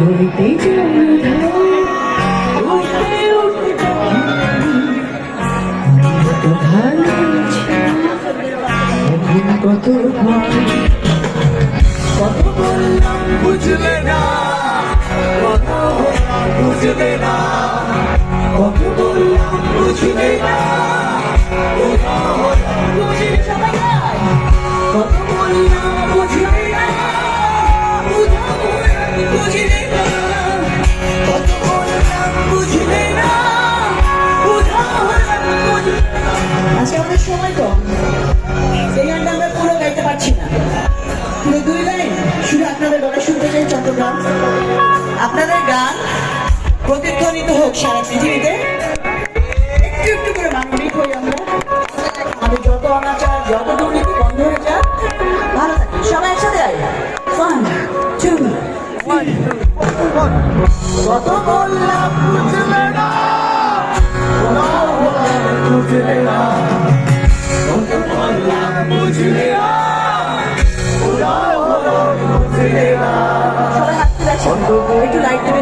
ধরিতে কত কত বললাম বুঝলে না কত বললাম বুঝলে না সময় কম এই গানটা আমরা পুরো গাইতে পারছি না। পুরো দুই লাইন শুধু আপনাদের গলা শুনতে চাই চট্টগ্রাম। আপনাদের গান প্রতিধ্বনিত হোক সারা পৃথিবীতে। একটু একটু করে মানবিক হই আমরা। আমাদের যত অনাচার, যত দুর্নীতি বন্ধ হয়ে যাক, ভালো থাকি সবাই একসাথে গাই ওয়ান টু কত বললাম বুঝলে না বুঝলে না? একটু লাইট প্লিজ